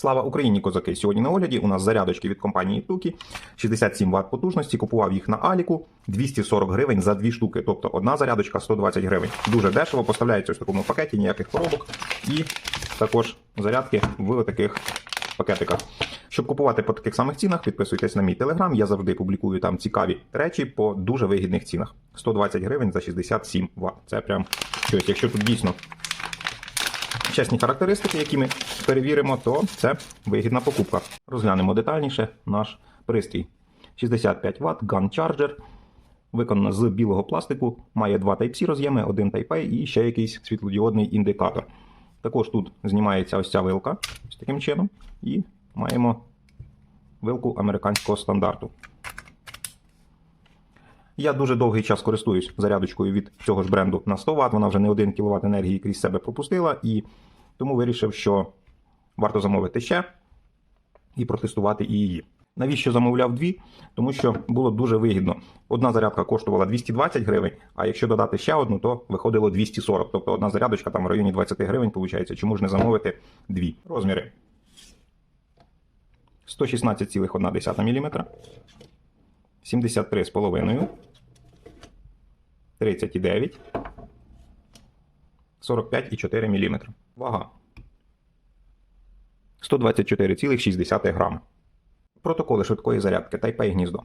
Слава Україні, козаки! Сьогодні на огляді у нас зарядочки від компанії Тукі, 67 Вт потужності. Купував їх на Аліку 240 гривень за дві штуки. Тобто одна зарядочка 120 гривень. Дуже дешево, поставляється в такому пакеті, ніяких коробок. І також зарядки в таких пакетиках. Щоб купувати по таких самих цінах, підписуйтесь на мій телеграм. Я завжди публікую там цікаві речі по дуже вигідних цінах. 120 гривень за 67 Вт. Це прям щось. Якщо тут дійсно чесні характеристики, які ми перевіримо, то це вигідна покупка. Розглянемо детальніше наш пристрій. 65 Вт, Gun Charger. Виконана з білого пластику, має два Type-C роз'єми, один Type-A і ще якийсь світлодіодний індикатор. Також тут знімається ось ця вилка ось таким чином. І маємо вилку американського стандарту. Я дуже довгий час користуюсь зарядочкою від цього ж бренду на 100 Вт. Вона вже не 1 кВт енергії крізь себе пропустила, і тому вирішив, що варто замовити ще і протестувати і її. Навіщо замовляв дві? Тому що було дуже вигідно. Одна зарядка коштувала 220 гривень, а якщо додати ще одну, то виходило 240. Тобто одна зарядочка там в районі 20 гривень виходить. Чому ж не замовити дві? Розміри 116,1 мм, 73,5 39, 45,4 мм. Вага 124,6 грама. Протоколи швидкої зарядки Type-A гніздо.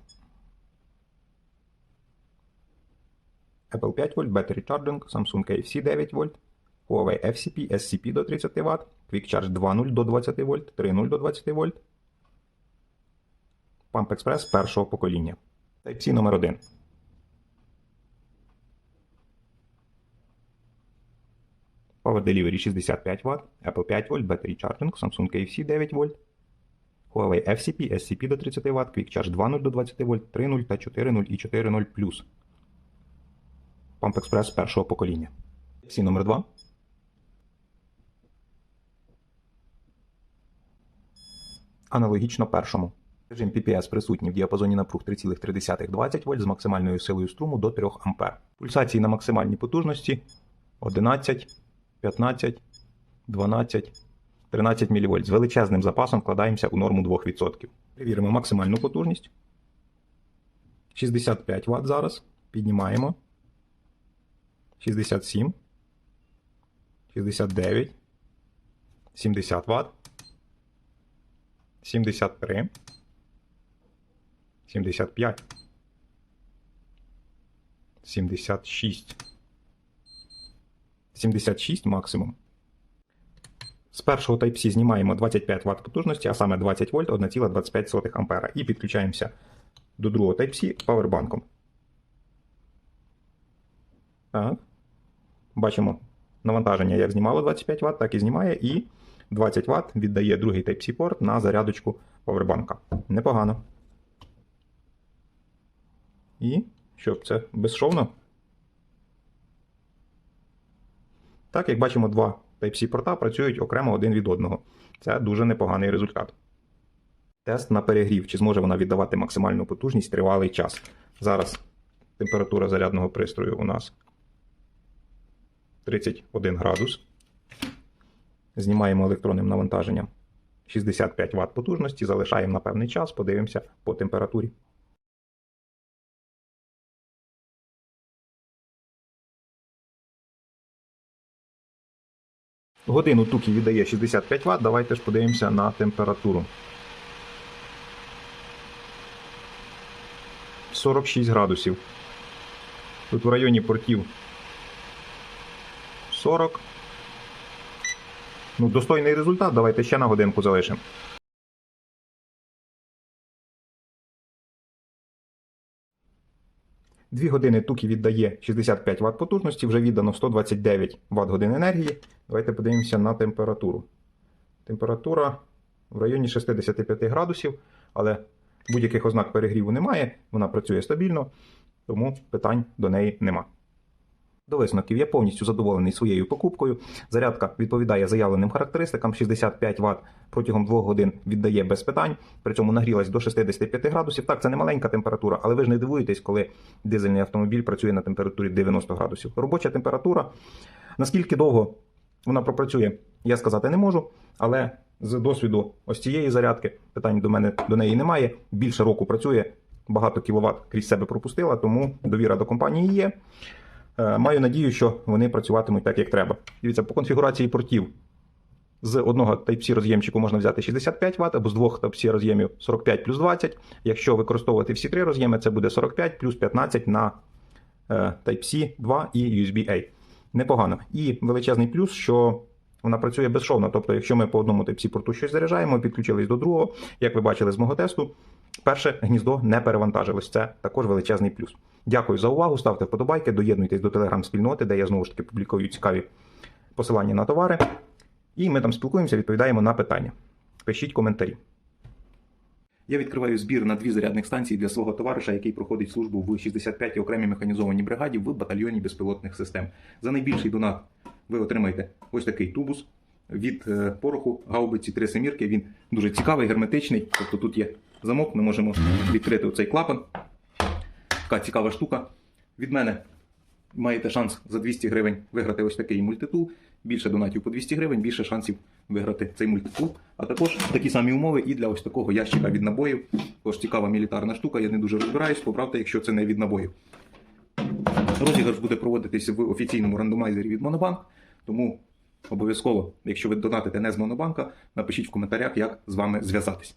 Apple 5 вольт, Battery Charging, Samsung KFC 9 вольт, Huawei FCP, SCP до 30 Вт, Quick Charge 2.0 до 20 вольт, 3.0 до 20 вольт, Pump Express першого покоління. Type-C номер 1. Power Delivery 65 Вт, Apple 5 вольт, Battery Charging, Samsung KFC 9 вольт, Huawei FCP, SCP до 30 Вт, Quick Charge 2.0 до 20 вольт, 3.0 та 4.0 і 4.0 Pump Express першого покоління. Type-C номер 2. Аналогічно першому. Режим PPS присутній в діапазоні напруг 3,3-20 вольт з максимальною силою струму до 3 А. Пульсації на максимальній потужності 11, 15, 12, 13 мВ. З величезним запасом вкладаємося у норму 2%. Перевіримо максимальну потужність. 65 Вт зараз. Піднімаємо. 67, 69, 70 Вт, 73, 75, 76. 76 максимум. З першого Type-C знімаємо 25 Вт потужності, а саме 20 вольт 1,25 А. І підключаємося до другого Type-C павербанком. Так. Бачимо навантаження, як знімало 25 Вт, так і знімає. І 20 Вт віддає другий Type-C порт на зарядочку павербанка. Непогано. І щоб це безшовно. Так, як бачимо, два Type-C порта працюють окремо один від одного. Це дуже непоганий результат. Тест на перегрів. Чи зможе вона віддавати максимальну потужність тривалий час. Зараз температура зарядного пристрою у нас 31 градус. Знімаємо електронним навантаженням 65 Вт потужності, залишаємо на певний час, подивимося по температурі. Годину туки віддає 65 Вт. Давайте ж подивимося на температуру. 46 градусів. Тут в районі портів 40. Ну, достойний результат. Давайте ще на годинку залишимо. Дві години тукі віддає 65 Вт потужності, вже віддано 129 Вт годин енергії. Давайте подивимося на температуру. Температура в районі 65 градусів, але будь-яких ознак перегріву немає, вона працює стабільно, тому питань до неї нема. До висновків я повністю задоволений своєю покупкою. Зарядка відповідає заявленим характеристикам 65 Вт протягом 2 годин віддає без питань. При цьому нагрілась до 65 градусів. Так, це не маленька температура, але ви ж не дивуєтесь, коли дизельний автомобіль працює на температурі 90 градусів. Робоча температура. Наскільки довго вона пропрацює, я сказати не можу, але з досвіду ось цієї зарядки. Питань до мене до неї немає. Більше року працює, багато кіловат крізь себе пропустила, тому довіра до компанії є. Е, Маю надію, що вони працюватимуть так, як треба. Дивіться, по конфігурації портів з одного Type-C роз'ємчику можна взяти 65 Вт, або з двох Type-C роз'ємів 45 плюс 20. Якщо використовувати всі три роз'єми, це буде 45 плюс 15 на е, Type-C 2 і USB-A. Непогано. І величезний плюс, що вона працює безшовно. Тобто, якщо ми по одному Type-C порту щось заряджаємо, підключились до другого, як ви бачили з мого тесту, перше гніздо не перевантажилось. Це також величезний плюс. Дякую за увагу. Ставте вподобайки, доєднуйтесь до телеграм-спільноти, де я знову ж таки публікую цікаві посилання на товари. І ми там спілкуємося, відповідаємо на питання. Пишіть коментарі. Я відкриваю збір на дві зарядних станції для свого товариша, який проходить службу в 65-й окремій механізованій бригаді в батальйоні безпілотних систем. За найбільший донат ви отримаєте ось такий тубус від е, пороху гаубиці три семірки. Він дуже цікавий, герметичний. Тобто тут є замок, ми можемо відкрити цей клапан. Така цікава штука. Від мене маєте шанс за 200 гривень виграти ось такий мультитул. Більше донатів по 200 гривень, більше шансів виграти цей мультитул. А також такі самі умови і для ось такого ящика від набоїв. Тож цікава мілітарна штука, я не дуже розбираюсь, поправте, якщо це не від набоїв. Розіграш буде проводитись в офіційному рандомайзері від Монобанк. Тому обов'язково, якщо ви донатите не з Монобанка, напишіть в коментарях, як з вами зв'язатись.